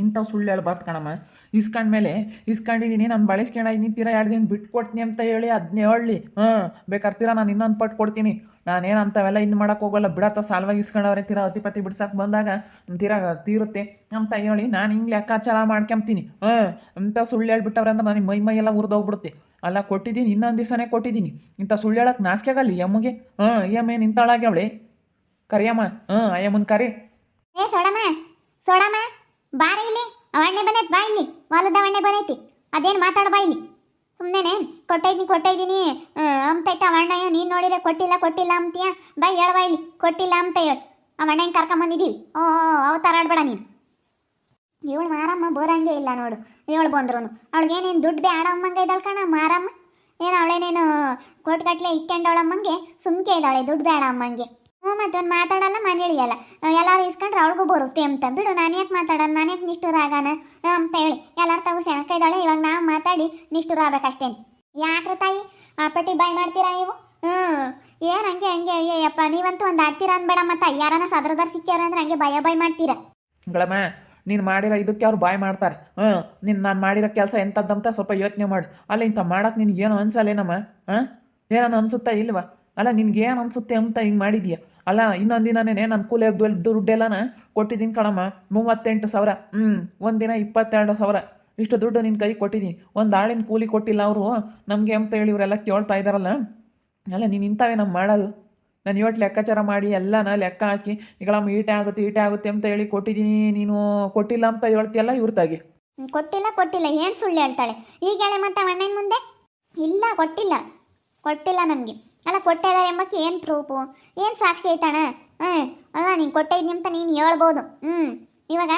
ಇಂಥವು ಸುಳ್ಳು ಹೇಳ್ಬಾರ್ದು ಕಣಮ್ಮ. ಇಸ್ಕೊಂಡ್ಮೇಲೆ ಇಸ್ಕೊಂಡಿದ್ದೀನಿ ನಾನು ಬಳಸ್ಕೊಂಡ ನಿಂತೀರ ಎರಡು ದಿನ ಬಿಟ್ಟು ಕೊಡ್ತೀನಿ ಅಂತ ಹೇಳಿ ಅದನ್ನೇ ಹೇಳಿ ಹಾಂ ಬೇಕಾರ್ತೀರ ನಾನು ಇನ್ನೊಂದು ಪಟ್ಟು ಕೊಡ್ತೀನಿ. ನಾನೇನು ಅಂಥವೆಲ್ಲ ಇನ್ನು ಮಾಡೋಕೆ ಹೋಗಲ್ಲ, ಬಿಡತ್ತ ಸಾಲವಾಗಿ ಇಸ್ಕೊಂಡವ್ರೆ, ತೀರಾ ಅತಿಪತಿ ಬಿಡ್ಸಕ್ಕೆ ಬಂದಾಗ, ತೀರಾ ತೀರುತ್ತೆ. ಅಂತ ಹೇಳಿ, ನಾನು ಹಿಂಗೆ ಲೆಕ್ಕಾಚಾರ ಮಾಡ್ಕೊಂತೀನಿ ಹಾಂ, ಇಂಥ ಸುಳ್ಳು ಹೇಳ್ಬಿಟ್ಟವ್ರೆ ಅಂತ ನನಗೆ ಮೈ ಮೈ ಎಲ್ಲ ಉರಿದೋಗ್ಬಿಡುತ್ತೆ. ಅಲ್ಲ, ಕೊಟ್ಟಿದ್ದೀನಿ, ಇನ್ನೊಂದು ದಿವಸನೇ ಕೊಟ್ಟಿದ್ದೀನಿ. ಇಂಥ ಸುಳ್ಳು ಹೇಳಕ್ಕೆ ನಾಚಿಕೆಗಲ್ಲಿ ಯಮ್ಮಗೆ ಹಾಂ ಅಯ್ಯಮ್ಮ ನಿಂತಾಳಾಗ್ಯವಳೆ ಕರಿಯಮ್ಮ, ಹಾಂ ಅಯ್ಯಮ್ಮನ ಕರಿ. ಏ ಸೋಡಮ್ಮ ಸೋಡಮ್ಮ ಬಾರ ಇಲ್ಲಿ. ಅವಣ್ಣೆ ಬಂದೈತಿ, ಬಾ ಇಲ್ಲಿ. ಹೊಲದ ಅವಣ್ಣೆ ಬಂದೈತಿ. ಅದೇನು ಮಾತಾಡ ಬಾ ಇಲ್ಲಿ. ಸುಮ್ಮನೆ ಕೊಟ್ಟಿದ್ದೀನಿ ಕೊಟ್ಟೈತೀನಿ ಅಂತೈತೆ ಅವಣ್ಣ ನೀನು ನೋಡಿದ್ರೆ ಕೊಟ್ಟಿಲ್ಲ ಕೊಟ್ಟಿಲ್ಲ ಅಂತೀಯ? ಬಾ ಹೇಳ ಬಾ ಇಲ್ಲಿ. ಕೊಟ್ಟಿಲ್ಲ ಅಂತ ಹೇಳು. ಅವಣ್ಣ ಕರ್ಕೊಂಬಂದಿದ್ದೀವಿ ಓ ಅವ ತರಾಡ್ಬೇಡ ನೀನು. ಇವಳು ಮಾರಮ್ಮ ಬೋರಂಗೆ ಇಲ್ಲ ನೋಡು. ಇವಳು ಬಂದ್ರು ಅವಳಿಗೇನೇನು ದುಡ್ಡು ಬೇಡ ಅಮ್ಮಂಗೆ ಇದ್ದಾಳೆ ಕಣ, ಮಾರಮ್ಮ? ಏನು ಅವಳೇನೇನು ಕೋಟ್ಗಟ್ಲೆ ಇಟ್ಕೊಂಡವಳಮ್ಮಂಗೆ ಸುಮ್ಕೆ ಇದ್ದಾಳೆ, ದುಡ್ಡು ಬೇಡ ಅಮ್ಮಂಗೆ. ಹ್ಞೂ, ಮತ್ತೆ ಅವ್ನು ಮಾತಾಡಲ್ಲ ಮನೇಳಿಯಲ್ಲ ಎಲ್ಲಾರು ಇಸ್ಕೊಂಡ್ರೆ ಅವಳಿಗೂ ಬರುತ್ತೆ ಅಂತ ಬಿಡು, ನಾನು ಯಾಕೆ ಮಾತಾಡೋಣ ನಾನು ಯಾಕೆ ನಿಷ್ಠುರ ಆಗಾನ? ಅಂತ ಹೇಳಿ. ಎಲ್ಲರೂ ತಗೋ ಸೆನಕ ಇದ್ದಾಳೆ ಇವಾಗ ನಾವು ಮಾತಾಡಿ ನಿಷ್ಠುರ ಆಗ್ಬೇಕಷ್ಟೇನೆ. ಯಾಕ್ರ ತಾಯಿ? ಆ, ಪಟ್ಟಿ ಬಾಯ್ ಮಾಡ್ತೀರಾ ನೀವು? ಹ್ಞೂ. ಏನು ಹಂಗೆ ಹಂಗೆ ಅಯ್ಯಪ್ಪ ನೀವಂತೂ ಒಂದು ಆಡ್ತೀರಾ ಅನ್ಬೇಡ ಮತ್ತೆ. ಯಾರನ್ನ ಸದ್ರದಾರ್ ಸಿಕ್ಕ್ಯಾರ ಅಂದ್ರೆ ಹಂಗೆ ಭಯ ಭಯ ಮಾಡ್ತೀರಾ? ಗಳಮ್ಮ ನೀನು ಮಾಡಿರೋ ಇದಕ್ಕೆ ಅವ್ರು ಬಾಯ್ ಮಾಡ್ತಾರೆ. ಹ್ಞೂ, ನೀನು ನಾನು ಮಾಡಿರೋ ಕೆಲಸ ಎಂಥದ್ದಂತ ಸ್ವಲ್ಪ ಯೋಚನೆ ಮಾಡು. ಅಲ್ಲ, ಇಂಥ ಮಾಡಕ್ಕೆ ನಿನಗೇನು ಅನ್ಸಲ್ಲೇನಮ್ಮ? ಹಾಂ ಏನೋ ಅನ್ಸುತ್ತಾ ಇಲ್ವಾ? ಅಲ್ಲ ನಿನಗೇನು ಅನ್ಸುತ್ತೆ ಅಂತ ಹಿಂಗೆ ಮಾಡಿದ್ಯಾ? ಅಲ್ಲ, ಇನ್ನೊಂದು ದಿನನೇ ನಾನು ಕೂಲಿ ದುಡ್ಡೆಲ್ಲನ ಕೊಟ್ಟಿದ್ದೀನಿ ಕಣಮ್ಮ. ಮೂವತ್ತೆಂಟು ಸಾವಿರ. ಹ್ಞೂ ಒಂದಿನ ಇಪ್ಪತ್ತೆರಡು ಸಾವಿರ. ಇಷ್ಟು ದುಡ್ಡು ನಿನ್ನ ಕೈ ಕೊಟ್ಟಿದ್ದೀನಿ ಒಂದು ಆಳಿನ ಕೂಲಿ ಕೊಟ್ಟಿಲ್ಲ ಅವರು. ನಮಗೆ ಅಂತ ಹೇಳಿ ಇವರೆಲ್ಲ ಕೇಳ್ತಾ ಇದ್ದಾರಲ್ಲ ಅಲ್ಲ, ನೀನು ಇಂಥವೇ ನಮ್ಮ ಮಾಡೋದು. ನಾನು ಇವತ್ತು ಲೆಕ್ಕಾಚಾರ ಮಾಡಿ ಎಲ್ಲನ ಲೆಕ್ಕ ಹಾಕಿ ಈಗಳಮ್ಮ ಈಟೆ ಆಗುತ್ತೆ ಈಟೆ ಆಗುತ್ತೆ ಅಂತ ಹೇಳಿ ಕೊಟ್ಟಿದ್ದೀನಿ ನೀನು ಕೊಟ್ಟಿಲ್ಲ ಅಂತ ಹೇಳ್ತೀಯಲ್ಲ ಇವ್ರ ತಾಗಿ ಕೊಟ್ಟಿಲ್ಲ ಕೊಟ್ಟಿಲ್ಲ. ಏನು ಸುಳ್ಳು ಹೇಳ್ತಾಳೆ? ಈಗ ಹೇಳೆ ಮತ್ತೆ ಅಣ್ಣನ ಮುಂದೆ? ಇಲ್ಲ, ಕೊಟ್ಟಿಲ್ಲ. ಕೊಟ್ಟಿಲ್ಲ ನಮಗೆ. ಅಲ್ಲ ಕೊಟ್ಟಿಲ್ಲ ಎಂಬಕ್ಕೆ ಏನು ಪ್ರೂಫು ಏನು ಸಾಕ್ಷಿ ಐತಣ್ಣ ಹ್ಞೂ ಅಲ್ಲ, ನೀನು ಕೊಟ್ಟಿದ್ದೀನಿ ಅಂತ ನೀನು ಹೇಳ್ಬೋದು. ಹ್ಞೂ ಇವಾಗ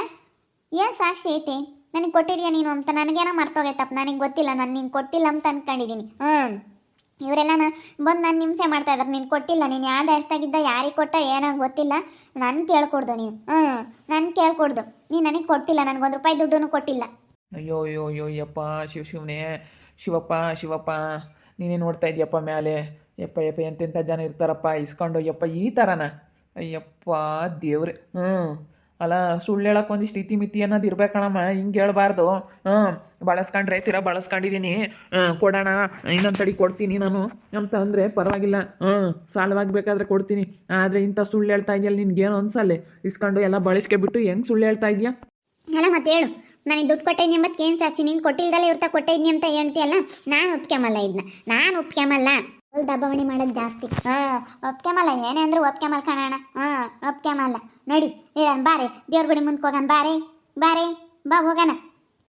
ಏನು ಸಾಕ್ಷಿ ಐತಿ? ನನಗೆ ಕೊಟ್ಟಿದ್ಯಾ ನೀನು ಅಂತ ನನಗೇನೋ ಮರ್ತೋಗೈತಪ್ಪ. ನನಗೆ ಗೊತ್ತಿಲ್ಲ, ನಾನು ನೀನು ಕೊಟ್ಟಿಲ್ಲ ಅಂತ ಅನ್ಕೊಂಡಿದೀನಿ. ಹ್ಞೂ ಇವರೆಲ್ಲ ಬಂದು ನಾನು ಹಿಂಸೆ ಮಾಡ್ತಾ ಇದ್ದಾರೆ ನೀನು ಕೊಟ್ಟಿಲ್ಲ, ನೀನು ಯಾವ ದೇಶದಾಗಿದ್ದ ಯಾರಿಗೆ ಕೊಟ್ಟ, ಏನೋ ಗೊತ್ತಿಲ್ಲ. ನಾನು ಕೇಳ್ಕೊಡ್ದು ನೀನು. ಹ್ಞೂ ನಾನು ಕೇಳ್ಕೊಡ್ದು. ನೀನು ನನಗೆ ಕೊಟ್ಟಿಲ್ಲ ನನಗೊಂದು ರೂಪಾಯಿ ದುಡ್ಡು ಕೊಟ್ಟಿಲ್ಲ. ಅಯ್ಯೋ ಅಯ್ಯೋ ಅಯ್ಯೋ ಯಪ್ಪ ಶಿವ, ಶಿವನೇ, ಶಿವಪ್ಪ ಶಿವಪ್ಪ. ನೀನೇ ನೋಡ್ತಾ ಇದೆಯಪ್ಪ ಮ್ಯಾಲೆ. ಯಪ್ಪ ಯಪ್ಪ ಎಂತೆಂಥ ಜನ ಇರ್ತಾರಪ್ಪ, ಇಸ್ಕೊಂಡು, ಯಪ್ಪ, ಈ ಥರನ ಅಯ್ಯಪ್ಪ, ದೇವ್ರೆ. ಹ್ಞೂ ಅಲ್ಲ, ಸುಳ್ಳು ಹೇಳಕ್ಕೆ ಒಂದಿಷ್ಟು ಇತಿ ಮಿತಿ ಅನ್ನೋದು ಇರ್ಬೇಕಣಮ್ಮ ಹಿಂಗೆ ಹೇಳ್ಬಾರ್ದು. ಹ್ಞೂ ಬಳಸ್ಕೊಂಡ್ರೆ ತೀರ ಬಳಸ್ಕೊಂಡಿದ್ದೀನಿ ಕೊಡೋಣ ಇನ್ನೊಂದು ತಡಿ ಕೊಡ್ತೀನಿ ನಾನು ಅಂತ ಅಂದರೆ ಪರವಾಗಿಲ್ಲ. ಹ್ಞೂ ಸಾಲವಾಗಿ ಬೇಕಾದ್ರೆ ಕೊಡ್ತೀನಿ. ಆದರೆ ಇಂಥ ಸುಳ್ಳು ಹೇಳ್ತಾ ಇದೆಯಲ್ಲ ಏನು ಅನ್ಸಲ್ಲೇ. ಇಸ್ಕೊಂಡು ಎಲ್ಲ ಬಳಸ್ಕೊಬಿಟ್ಟು ಹೆಂಗೆ ಸುಳ್ಳು ಹೇಳ್ತಾ ಇದೆಯಾ? ಮತ್ತೆ ಹೇಳು ನನಗೆ ದುಡ್ಡು ಕೊಟ್ಟಿದ್ನಿ ಎಂಬತ್ತು ಏನು ಸಾಕ್ಷಿ ನೀನು ಕೊಟ್ಟಿಲ್ದಲ್ಲ ಇರ್ತಾ ಕೊಟ್ಟಿದ್ನಿ ಅಂತ ಹೇಳ್ತೀಯಲ್ಲ? ನಾನು ಒಪ್ಕೆಮಲ್ಲ ಇದನ್ನ ನಾನು ಒಪ್ಕೆಮಲ್ಲ ಫುಲ್ ದಬ್ಬಾವಣೆ ಮಾಡೋದು ಜಾಸ್ತಿ. ಹಾಂ ಒಪ್ಕೊಂಬಲ್ಲ ಏನೇ ಅಂದ್ರೂ ಒಪ್ಕೊಂಬಲ್ಲ ಆ ಹಾಂ ಒಪ್ಕೊಂಬಲ್ಲ ನೋಡಿ ಹೇಳೋಣ ಬಾರೆ. ದೇವ್ರ ಗುಡಿ ಮುಂದೆ ಹೋಗೋಣ ಬಾರೆ. ಬಾರೆ, ಬಾ, ಹೋಗೋಣ.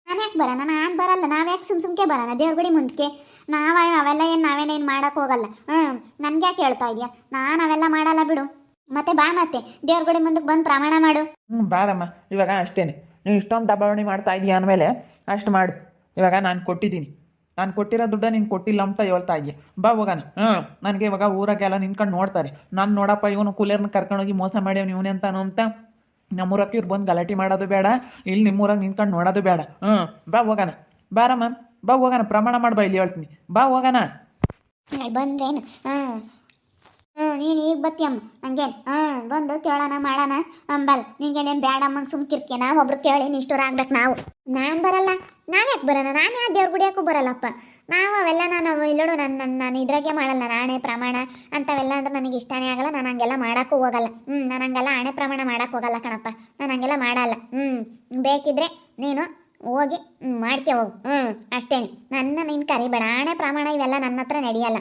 ನಾನು ಯಾಕೆ ಬರೋಣ ನಾನು ಬರಲ್ಲ. ನಾವು ಯಾಕೆ ಸುಮ್ ಸುಮ್ಕೆ ಬರೋಣ ದೇವ್ರ ಗುಡಿ ಮುಂದಕ್ಕೆ ನಾವ, ಅವೆಲ್ಲ ಏನು ನಾವೇನೇನು ಮಾಡೋಕೆ ಹೋಗಲ್ಲ. ಹ್ಞೂ ನನ್ಗೆ ಯಾಕೆ ಹೇಳ್ತಾ ಇದೆಯಾ? ನಾನು ಅವೆಲ್ಲ ಮಾಡಲ್ಲ ಬಿಡು. ಮತ್ತೆ ಬಾ ಮತ್ತೆ. ದೇವ್ರ ಗುಡಿ ಮುಂದಕ್ಕೆ ಬಂದು ಪ್ರಮಾಣ ಮಾಡು. ಹ್ಞೂ ಬಾರಮ್ಮ. ಇವಾಗ ಅಷ್ಟೇನೆ. ನೀವು ಇಷ್ಟೊಂದು ದಬಾವಣೆ ಮಾಡ್ತಾ ಇದೀಯ ಅಂದಮೇಲೆ ಅಷ್ಟು ಮಾಡು. ಇವಾಗ ನಾನು ಕೊಟ್ಟಿದ್ದೀನಿ. ನಾನು ಕೊಟ್ಟಿರೋ ದುಡ್ಡ ನೀನು ಕೊಟ್ಟಿಲ್ಲ ಅಂತ ಹೇಳ್ತಾ ಇದೆಯಾ. ಬಾ ಹೋಗಾನ ಹಾಂ, ನನಗೆ ಇವಾಗ ಊರಾಗೆಲ್ಲ ನಿಂತ್ಕೊಂಡು ನೋಡ್ತಾರೆ. ನಾನು ನೋಡಪ್ಪ ಇವನು ಕೂಲರ್ನ ಕರ್ಕೊಂಡೋಗಿ ಮೋಸ ಮಾಡ್ಯಾವ ಇವನೇ ಅಂತ ಅಂತ. ನಮ್ಮೂರಕ್ಕೆ ಇವ್ರು ಬಂದು ಗಲಾಟೆ ಮಾಡೋದು ಬೇಡ. ಇಲ್ಲಿ ನಿಮ್ಮೂರಾಗ ನಿಂತ್ಕೊಂಡು ನೋಡೋದು ಬೇಡ. ಹ್ಞೂ ಬಾ ಹೋಗೋಣ. ಬಾರಮ್ಮ. ಬಾ ಹೋಗೋಣ. ಪ್ರಮಾಣ ಮಾಡ್ಬಾ ಇಲ್ಲಿ ಹೇಳ್ತೀನಿ. ಬಾ ಹೋಗೋಣ. ಬಂದೇನು ಹಾಂ. ಹ್ಞೂ, ನೀನು ಈಗ ಬತ್ತಿಯಮ್ಮ ಹಂಗೇನು ಹಾಂ ಬಂದು ಕೇಳೋಣ, ಮಾಡೋಣ. ಅಂಬಲ್, ನಿಂಗೇನೇನು ಬೇಡ ಅಮ್ಮಂಗೆ ಸುಮ್ಕಿರ್ಕೆ ನಾವು ಒಬ್ರು ಕೇಳಿ ನಿಷ್ಠೂರ ಆಗ್ಬೇಕು ನಾವು. ನಾನು ಬರಲ್ಲ. ನಾನು ಯಾಕೆ ಬರೋಣ ನಾನು ಯಾವ ದೇವ್ರ ಗುಡಿಯಕ್ಕೂ ಬರಲ್ಲಪ್ಪ? ನಾವು ಅವೆಲ್ಲ ನಾನು ಇಲ್ಲೋಡು ನನ್ನ ನನ್ನ ನಾನು ಇದ್ರಾಗೆ ಮಾಡಲ್ಲ. ನಾಣೆ ಪ್ರಮಾಣ ಅಂಥವೆಲ್ಲ ಅಂದ್ರೆ ನನಗೆ ಇಷ್ಟನೇ ಆಗಲ್ಲ. ನಾನು ಹಂಗೆಲ್ಲ ಮಾಡೋಕ್ಕೂ ಹೋಗಲ್ಲ. ಹ್ಞೂ, ನಾನು ಹಂಗೆಲ್ಲ ಆಣೆ ಪ್ರಮಾಣ ಮಾಡೋಕ್ಕೆ ಹೋಗಲ್ಲ ಕಣಪ್ಪ. ನಾನು ಹಂಗೆಲ್ಲ ಮಾಡಲ್ಲ. ಹ್ಞೂ, ಬೇಕಿದ್ರೆ ನೀನು ಹೋಗಿ ಮಾಡ್ಕೆ ಹೋಗು. ಹ್ಞೂ ಅಷ್ಟೇ ನನ್ನ ನೀನು ಕರಿಬೇಡ ಹಣೆ ಪ್ರಮಾಣ ಇವೆಲ್ಲ ನನ್ನ ಹತ್ರ ನಡೆಯಲ್ಲ.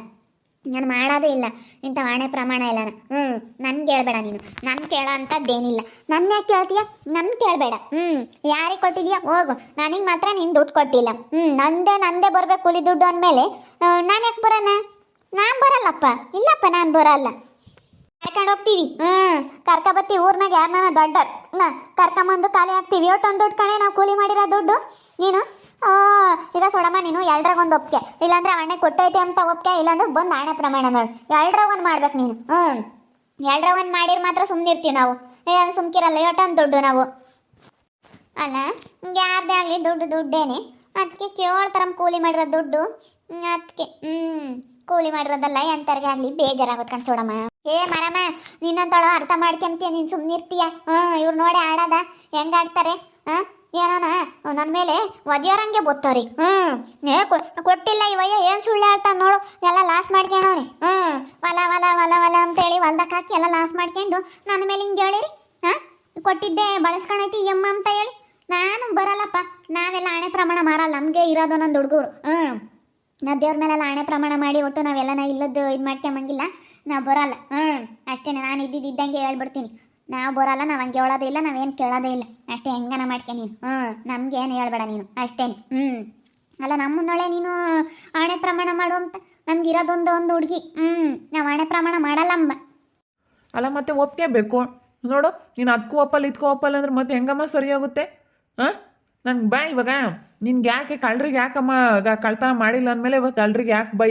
ನಾನು ಮಾಡೋದೇ ಇಲ್ಲ. ಇಂಥ ಆಣೆ ಪ್ರಮಾಣ ಎಲ್ಲ ಹ್ಞೂ ನನ್ಗೆ ಕೇಳಬೇಡ ನೀನು. ನನ್ನ ಕೇಳೋ ಅಂಥದ್ದೇನಿಲ್ಲ ನನ್ನ ಯಾಕೆ ಕೇಳ್ತೀಯ? ನನ್ನ ಕೇಳಬೇಡ. ಹ್ಞೂ ಯಾರಿಗೆ ಕೊಟ್ಟಿದ್ಯಾ? ಹೋಗು. ನನಗೆ ಮಾತ್ರ ನೀನು ದುಡ್ಡು ಕೊಟ್ಟಿಲ್ಲ. ಹ್ಞೂ ನಂದೇ ನಂದೇ ಬರಬೇಕು ಕೂಲಿ ದುಡ್ಡು ಅಂದಮೇಲೆ ನಾನು ಯಾಕೆ ಬರೋಣ? ನಾನು ಬರಲ್ಲಪ್ಪ. ಇಲ್ಲಪ್ಪ, ನಾನು ಬರಲ್ಲ. ಕರ್ಕೊಂಡು ಹೋಗ್ತೀವಿ. ಹ್ಞೂ ಕರ್ಕೊಬತ್ತೀವಿ ಊರ್ನಾಗ ಯಾರನ್ನ ದೊಡ್ಡ ಕರ್ಕೊಂಬಂದು ಖಾಲಿ ಹಾಕ್ತೀವಿ ಒಟ್ಟೊಂದು ದುಡ್ಡು ಕಣೆ ನಾವು ಕೂಲಿ ಮಾಡಿರೋ ದುಡ್ಡು? ನೀನು? ಈಗ ಸೊಡಮ್ಮ, ನೀನು ಎಲ್ರಾಗ ಒಂದು ಒಪ್ಕೆ ಇಲ್ಲಾಂದ್ರೆ ಅಣ್ಣೆ ಕೊಟ್ಟೈತೆ ಅಂತ ಒಪ್ಕೆ ಇಲ್ಲಾಂದ್ರೆ ಬಂದು ಆಣೆ ಪ್ರಮಾಣ ಮಾಡು. ಎಲ್ರಾಗ ಒಂದು ಮಾಡ್ಬೇಕು ನೀನು. ಹ್ಞೂ ಎಲ್ರಾಗ ಒಂದು ಮಾಡಿರ್ ಮಾತ್ರ ಸುಮ್ಮನಿರ್ತೀವಿ ನಾವು. ಏನು ಸುಮ್ಕಿರಲ್ಲ ಒಟ್ಟೊಂದು ದುಡ್ಡು ನಾವು. ಅಲ್ಲ ಯಾರದೇ ಆಗಲಿ ದುಡ್ಡು ದುಡ್ಡೇನೆ. ಅದಕ್ಕೆ ಕೇಳ್ತಾರಮ್ಮ ಕೂಲಿ ಮಾಡಿರೋ ದುಡ್ಡು. ಅದಕ್ಕೆ ಹ್ಞೂ ಕೂಲಿ ಮಾಡಿರೋದಲ್ಲ ಎಂತರ್ಗೆ ಆಗಲಿ ಬೇಜಾರಾಗುತ್ತೆ ಕಣ್ಸೋಡಮ್ಮ ಏ, ಮರಮ್ಮ ನಿನ್ನಂತಳು ಅರ್ಥ ಮಾಡ್ಕೊಂತೀಯ, ನೀನು ಸುಮ್ಮನಿರ್ತೀಯ ಹ್ಞೂ ಇವ್ರು ನೋಡಿ ಆಡೋದ ಹೆಂಗೆ ಆಡ್ತಾರೆ ಹಾಂ ಏನಾನ? ನನ್ನ ಮೇಲೆ ಒದಿಯೋರಂಗೆ ಬೊತ್ತವ್ರಿ. ಹ್ಞೂ ಏ ಕೊಟ್ಟಿಲ್ಲ ಇವಯ್ಯ ಏನು ಸುಳ್ಳು ಹೇಳ್ತಾನೆ ನೋಡು. ಎಲ್ಲ ಲಾಸ್ ಮಾಡ್ಕೊಂಡವ್ನಿ ಹ್ಞೂ ಹೊಲ ಹೊಲ ಹೊಲ ಹೊಲ ಅಂತೇಳಿ ಹೊಲ್ದಾಗ ಹಾಕಿ ಎಲ್ಲ ಲಾಸ್ ಮಾಡ್ಕೊಂಡು ನನ್ನ ಮೇಲೆ ಹಿಂಗೆ ಹೇಳಿರಿ? ಹಾಂ? ಕೊಟ್ಟಿದ್ದೆ ಬಳಸ್ಕೊಂಡೈತಿ ಎಮ್ಮ ಅಂತ ಹೇಳಿ. ನಾನು ಬರಲ್ಲಪ್ಪ. ನಾವೆಲ್ಲ ಹಣೆ ಪ್ರಮಾಣ ಮಾರಲ್ಲ. ನಮಗೆ ಇರೋದು ನನ್ನ ಹುಡುಗರು ಹ್ಞೂ ನಾ ದೇವ್ರ ಮೇಲೆಲ್ಲ ಹಣೆ ಪ್ರಮಾಣ ಮಾಡಿ ಒಟ್ಟು ನಾವೆಲ್ಲನ ಇಲ್ಲದ್ದು ಇದು ಮಾಡ್ಕೊಂಬಂಗಿಲ್ಲ ನಾ ಬರಲ್ಲ. ಹ್ಞೂ ಅಷ್ಟೇ ನಾನು ಇದ್ದಿದ್ದಂಗೆ ಹೇಳ್ಬಿಡ್ತೀನಿ. ನಾವು ಬರಲ್ಲ, ನಾವು ಹಂಗೆ ಹೇಳೋದೇ ಇಲ್ಲ ನಾವೇನು ಕೇಳೋದೇ ಇಲ್ಲ. ಅಷ್ಟೇ, ಹೆಂಗನ ಮಾಡ್ಕೆ ನೀನು? ಹ್ಞೂ ನಮ್ಗೆ ಏನು ಹೇಳ್ಬೇಡ ನೀನು. ಅಷ್ಟೇ ಹ್ಞೂ ಅಲ್ಲ ನಮ್ಮನ್ನೊಳೆ ನೀನು ಆಣೆ ಪ್ರಮಾಣ ಮಾಡು ಅಂತ? ನಮ್ಗೆ ಇರೋದೊಂದು ಒಂದು ಹುಡುಗಿ. ಹ್ಞೂ ನಾವು ಆಣೆ ಪ್ರಮಾಣ ಮಾಡಲ್ಲ ಅಂಬ. ಅಲ್ಲ, ಮತ್ತೆ ಒಪ್ಕೋಬೇಕು ನೋಡು, ನೀನು ಅದಕ್ಕೂ ಒಪ್ಪಲ್ಲ ಇದಕ್ಕೂ ಒಪ್ಪಲ್ಲ ಅಂದ್ರೆ ಮತ್ತೆ ಹೆಂಗಮ್ಮ ಸರಿ ಹೋಗುತ್ತೆ ಹಾಂ? ನಂಗೆ ಬಾ ಇವಾಗ. ನಿನ್ಗೆ ಯಾಕೆ ಕಳ್ಳರಿಗೆ ಯಾಕಮ್ಮ ಕಳ್ತನ ಮಾಡಿಲ್ಲ ಅಂದಮೇಲೆ ಇವಾಗ ಕಳ್ಳರಿಗೆ ಯಾಕೆ ಬೈ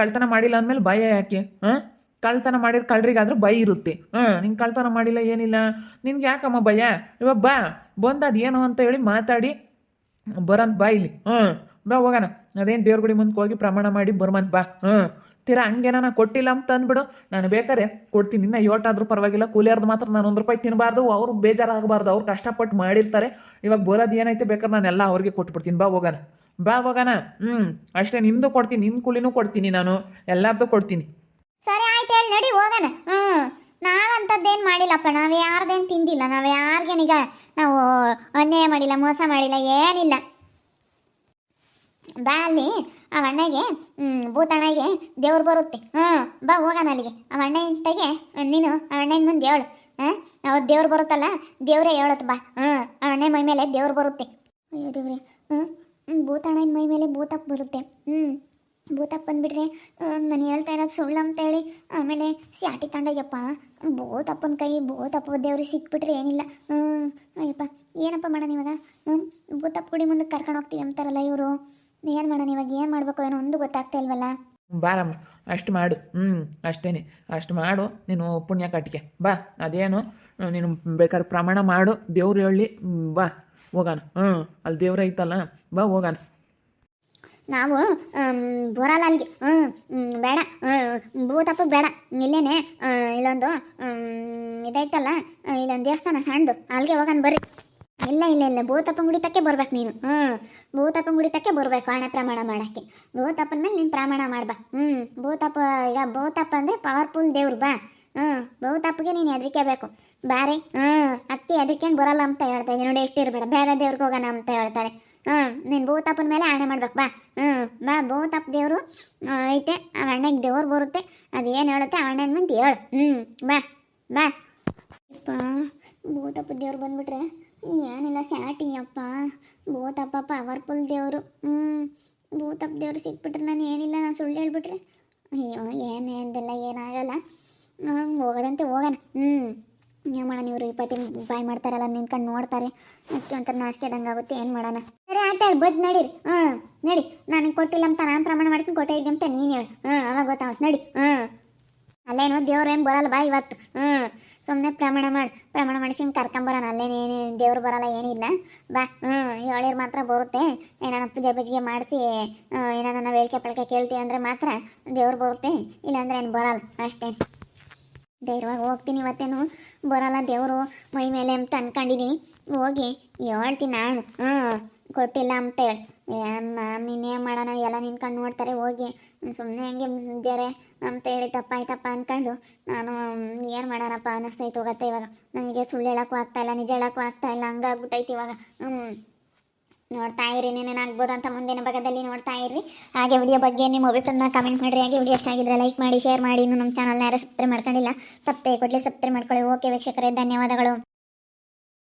ಕಳ್ತನ ಮಾಡಿಲ್ಲ ಅಂದಮೇಲೆ ಭಯ ಯಾಕೆ? ಹಾಂ? ಕಳ್ತನ ಮಾಡಿದ್ರೆ ಕಳ್ರಿಗಾದ್ರೂ ಭಯ ಇರುತ್ತೆ. ಹಾಂ ನಿಂಗೆ ಕಳ್ತನ ಮಾಡಿಲ್ಲ, ಏನಿಲ್ಲ. ನಿನ್ಗೆ ಯಾಕಮ್ಮ ಭಯ? ಇವಾಗ ಬಾ, ಬಂದದ ಏನು ಅಂತ ಹೇಳಿ ಮಾತಾಡಿ. ಬರಂತ ಬಾ ಇಲ್ಲಿ. ಹ್ಞೂ ಬಾ ಹೋಗೋಣ. ಅದೇನು ದೇವ್ರ ಗುಡಿ ಮುಂದೆ ಹೋಗಿ ಪ್ರಮಾಣ ಮಾಡಿ ಬರ್ಮಂತ ಬಾ. ಹ್ಞೂ ತೀರಾ ಹಂಗೇನ ನಾ ಕೊಟ್ಟಿಲ್ಲ ಅಂತ ಅಂದ್ಬಿಡು. ನಾನು ಬೇಕಾರೆ ಕೊಡ್ತೀನಿ. ಇನ್ನ ಯೋಟಾದ್ರೂ ಪರವಾಗಿಲ್ಲ. ಕೂಲಿಯಾರ್ದು ಮಾತ್ರ ನಾನು ಒಂದು ರೂಪಾಯಿ ತಿನ್ನಬಾರ್ದು ಅವ್ರು ಬೇಜಾರಾಗಬಾರ್ದು. ಅವ್ರು ಕಷ್ಟಪಟ್ಟು ಮಾಡಿರ್ತಾರೆ. ಇವಾಗ ಬರೋದು ಏನೈತೆ ಬೇಕಾದ್ರೆ ನಾನೆಲ್ಲ ಅವ್ರಿಗೆ ಕೊಟ್ಬಿಡ್ತೀನಿ. ಬಾ ಹೋಗೋಣ. ಬಾ ಹೋಗೋಣ. ಹ್ಞೂ ಅಷ್ಟೇ ನಿಂದು ಕೊಡ್ತೀನಿ. ನಿನ್ನ ಕೂಲಿನೂ ಕೊಡ್ತೀನಿ ನಾನು. ಎಲ್ಲರದ್ದು ಕೊಡ್ತೀನಿ. ಆಯ್ತು ಹೇಳಿ ನಡಿ ಹೋಗೋಣ. ಹ್ಞೂ ನಾವಂಥದ್ದೇನು ಮಾಡಿಲ್ಲಪ್ಪ ನಾವು ಯಾರ್ದೇನು ತಿಂದಿಲ್ಲ ನಾವು ಯಾರಿಗೇನೀಗ ನಾವು ಅನ್ಯಾಯ ಮಾಡಿಲ್ಲ ಮೋಸ ಮಾಡಿಲ್ಲ ಏನಿಲ್ಲ. ಬಾ ಅಲ್ಲಿ ಆ ಅಣ್ಣಗೆ ಹ್ಮ್, ಭೂತಣ್ಣಗೆ ದೇವ್ರು ಬರುತ್ತೆ. ಹ್ಞೂ ಬಾ ಹೋಗೋಣ ಅಲ್ಲಿಗೆ. ಆ ಅಣ್ಣಂತೆಗೆ ನೀನು ಆ ಅಣ್ಣನ ಮುಂದೆ ಹೇಳು ಹಾಂ ಅವತ್ತು ದೇವ್ರು ಬರುತ್ತಲ್ಲ ದೇವರೇ ಹೇಳುತ್ತೆ ಬಾ. ಹ್ಞೂ ಆ ಅಣ್ಣನ ಮೈ ಮೇಲೆ ದೇವ್ರು ಬರುತ್ತೆ. ಅಯ್ಯೋ ದೇವ್ರೆ. ಹ್ಞೂ ಭೂತಣ್ಣನ ಮೈ ಮೇಲೆ ಭೂತಕ್ಕೆ ಬರುತ್ತೆ. ಹ್ಞೂ ಭೂತಪ್ಪ ಬಂದ್ಬಿಟ್ರೆ ನಾನು ಹೇಳ್ತಾ ಇರೋದು ಸುಳ್ಳು ಅಂತ ಹೇಳಿ, ಆಮೇಲೆ ಸ್ಯಾಟಿ ತಂಡಯ್ಯಪ್ಪ, ಭೂತಪ್ಪನ ಕೈ, ಭೂತಪ್ಪ ದೇವ್ರಿಗೆ ಸಿಕ್ಬಿಟ್ರೆ ಏನಿಲ್ಲ. ಹ್ಞೂ ಅಯ್ಯಪ್ಪ, ಏನಪ್ಪ ಮಾಡೋಣ ಇವಾಗ? ಹ್ಞೂ ಭೂತಪ್ಪ ಗುಡಿ ಮುಂದೆ ಕರ್ಕೊಂಡು ಹೋಗ್ತೀವಿ ಅಂತಾರಲ್ಲ ಇವರು. ಏನು ಮಾಡೋಣ ಇವಾಗ? ಏನು ಮಾಡಬೇಕು ಏನೋ ಒಂದು ಗೊತ್ತಾಗ್ತಾ ಇಲ್ವಲ್ಲ? ಬಾರಮ್ಮ ಅಷ್ಟು ಮಾಡು. ಹ್ಞೂ ಅಷ್ಟೇನೆ. ಅಷ್ಟು ಮಾಡು, ನೀನು ಪುಣ್ಯ ಕಟ್ಟಿಗೆ ಬಾ, ಅದೇನು, ನೀನು ಬೇಕಾದ್ರೆ ಪ್ರಮಾಣ ಮಾಡು. ದೇವ್ರು ಹೇಳಿ, ಬಾ ಹೋಗೋಣ ಹ್ಞೂ ಅಲ್ಲಿ ದೇವ್ರು ಐತಲ್ಲ, ಬಾ ಹೋಗೋಣ ನಾವು ಬರಲ್ಲ ಅಲ್ಲಿಗೆ ಬೇಡ ಭೂತಪ್ಪ ಬೇಡ. ಇಲ್ಲೇನೆ ಇಲ್ಲೊಂದು ಇದೈತಲ್ಲ ಇಲ್ಲೊಂದು ದೇವಸ್ಥಾನ ಸಣ್ಣದು ಅಲ್ಲಿಗೆ ಹೋಗೋಣ ಬರ್ರಿ. ಇಲ್ಲ ಇಲ್ಲ ಇಲ್ಲ, ಭೂತಪ್ಪನ ಗುಡಿ ತಕ್ಕೆ ಬರ್ಬೇಕು ನೀನು. ಹ್ಞೂ ಭೂತಪ್ಪನ ಗುಡಿ ತಕ್ಕೆ ಬರಬೇಕು ಹಣೆ ಪ್ರಮಾಣ ಮಾಡೋಕ್ಕೆ. ಭೂತಪ್ಪನ ಮೇಲೆ ನೀನು ಪ್ರಮಾಣ ಮಾಡ್ಬಾ. ಹ್ಞೂ ಭೂತಪ್ಪ, ಈಗ ಭೂತಪ್ಪ ಅಂದರೆ ಪವರ್ಫುಲ್ ದೇವ್ರು ಬಾ. ಹ್ಞೂ ಭೂತಪ್ಪಗೆ ನೀನು ಹೆದರಿಕೆಬೇಕು ಬಾರಿ ಹ್ಞೂ ಅಕ್ಕಿ ಹೆದರ್ಕೊಂಡು ಬರಲ್ಲ ಅಂತ ಹೇಳ್ತಾ ಇದ್ದೀನಿ ನೋಡಿ ಎಷ್ಟಿರ್ಬೇಡ ಬೇರೆ ದೇವ್ರಿಗೆ ಹೋಗೋಣ ಅಂತ ಹೇಳ್ತಾಳೆ. ಹ್ಞೂ ನೀನು ಭೂತಪ್ಪನ ಮೇಲೆ ಆಣೆ ಮಾಡ್ಬೇಕು, ಬಾ. ಹ್ಞೂ ಬಾ ಭೂತಪ್ಪ ದೇವರು ಐತೆ, ಆ ಅಣ್ಣಗೆ ದೇವ್ರು ಬರುತ್ತೆ. ಅದು ಏನು ಹೇಳುತ್ತೆ? ಅಣ್ಣನ ಮುಂದೆ ಹೇಳು. ಹ್ಞೂ ಬಾ ಬಾ. ಅಪ್ಪ ಭೂತಪ್ಪ ದೇವ್ರು ಬಂದ್ಬಿಟ್ರೆ ಏನಿಲ್ಲ ಸ್ಯಾಟಿ ಅಪ್ಪ. ಭೂತಪ್ಪ ಪವರ್ಫುಲ್ ದೇವರು. ಹ್ಞೂ ಭೂತಪ್ಪ ದೇವರು ಸಿಕ್ಬಿಟ್ರೆ ನಾನು ಏನಿಲ್ಲ, ನಾನು ಸುಳ್ಳು ಹೇಳ್ಬಿಟ್ರೆ. ಅಯ್ಯೋ, ಏನು ಏನಿಲ್ಲ ಏನಾಗಲ್ಲ ಹಂಗೆ ಹೋಗೋದಂತೆ ಹೋಗೋಣ. ಹ್ಞೂ ಏನು ಮಾಡೋಣ ಇವರು, ಈ ಪಾಟಿ ಬಾಯ್ ಮಾಡ್ತಾರಲ್ಲ ನಿಂತ್ಕೊಂಡು ನೋಡ್ತಾರೆ. ಅದಕ್ಕೆ ಒಂಥರ ನಾಚಿಕೆ ಆಗುತ್ತೆ ಏನು ಮಾಡೋಣ? ಆಯ್ತು ಹೇಳಿ ಬದ್ ನಡೀರಿ ಹಾಂ ನಡಿ. ನಾನು ಕೊಟ್ಟಿಲ್ಲ ಅಂತ ನಾನು ಪ್ರಮಾಣ ಮಾಡ್ತೀನಿ, ಕೊಟ್ಟೆ ಇದ್ದೆ ಅಂತ ನೀನು ಹೇಳು. ಹಾಂ ಅವಾಗ ಗೊತ್ತಾಗುತ್ತೆ. ನಡಿ. ಹ್ಞೂ ಅಲ್ಲೇನು, ದೇವ್ರು ಏನು ಬರಲ್ಲ ಬಾ ಇವತ್ತು. ಹ್ಞೂ ಸುಮ್ಮನೆ ಪ್ರಮಾಣ ಮಾಡಿ, ಪ್ರಮಾಣ ಮಾಡಿಸಿ ಕರ್ಕೊಂಬರೋಣ ಅಲ್ಲೇನೇನು ದೇವ್ರು ಬರಲ್ಲ ಏನಿಲ್ಲ ಬಾ. ಹ್ಞೂ ಹೇಳಿರ್ ಮಾತ್ರ ಬರುತ್ತೆ. ಏನಾನ ಪೂಜೆ ಬಜ್ಜಿಗೆ ಮಾಡಿಸಿ ಏನಾನ ಬೇಡಿಕೆ ಪಳಕೆ ಕೇಳ್ತೀವಿ ಅಂದರೆ ಮಾತ್ರ ದೇವ್ರು ಬರುತ್ತೆ. ಇಲ್ಲಾಂದ್ರೆ ಏನು ಬರಲ್ಲ, ಅಷ್ಟೇ. ಧೈರ್ಯವಾಗಿ ಹೋಗ್ತೀನಿ ಇವತ್ತೇನು. ಬರಲ್ಲ ದೇವರು, ಮೈ ಮೇಲೆ ಅಂತ ಅನ್ಕೊಂಡಿದ್ದೀನಿ ಹೋಗಿ, ಹೇಳ್ತೀನಿ ನಾನು ಹ್ಞೂ ಕೊಟ್ಟಿಲ್ಲ ಅಂತ ಹೇಳಿ ನಾನು ಇನ್ನೇನು ಮಾಡೋಣ? ಎಲ್ಲ ನಿನ್ಕೊಂಡು ನೋಡ್ತಾರೆ, ಹೋಗಿ. ಸುಮ್ಮನೆ ಹೆಂಗೆ ದೇವ್ರೆ ಅಂತ ಹೇಳಿ ತಪ್ಪಾಯ್ತಪ್ಪ ಅಂದ್ಕೊಂಡು ನಾನು, ಏನು ಮಾಡೋಣಪ್ಪ? ಅನ್ನಿಸ್ತೈತೆ ಹೋಗತ್ತೆ ಇವಾಗ. ನನಗೆ ಸುಳ್ಳು ಹೇಳೋಕ್ಕೂ ಆಗ್ತಾ ಇಲ್ಲ, ನಿಜ ಹೇಳೋಕ್ಕೂ ಆಗ್ತಾ ಇಲ್ಲ, ಹಂಗಾಗ್ಬಿಟ್ಟೈತೆ ಇವಾಗ. ಹ್ಞೂ ನೋಡ್ತಾ ಇರಿ ಏನೇನಾಗ್ಬೋದು ಅಂತ ಮುಂದಿನ ಭಾಗದಲ್ಲಿ ನೋಡ್ತಾ ಇರ್ರಿ. ಹಾಗೆ ವಿಡಿಯೋ ಬಗ್ಗೆ ನಿಮ್ಮ ಅಭಿಪ್ರಾಯ ಕಮೆಂಟ್ ಮಾಡಿರಿ. ಹಾಗೆ ವಿಡಿಯೋ ಇಷ್ಟ ಆಗಿದ್ರೆ ಲೈಕ್ ಮಾಡಿ ಶೇರ್ ಮಾಡಿ. ಇನ್ನು ನಮ್ಮ ಚಾನಲ್ನ ಯಾರು ಸಬ್ಸ್ಕ್ರೈಬ್ ಮಾಡ್ಕೊಂಡಿಲ್ಲ ತಪ್ಪದೆ ಕೊಡಲಿ ಸಬ್ಸ್ಕ್ರೈಬ್ ಮಾಡ್ಕೊಳ್ಳಿ. ಓಕೆ ವೀಕ್ಷಕರೇ, ಧನ್ಯವಾದಗಳು.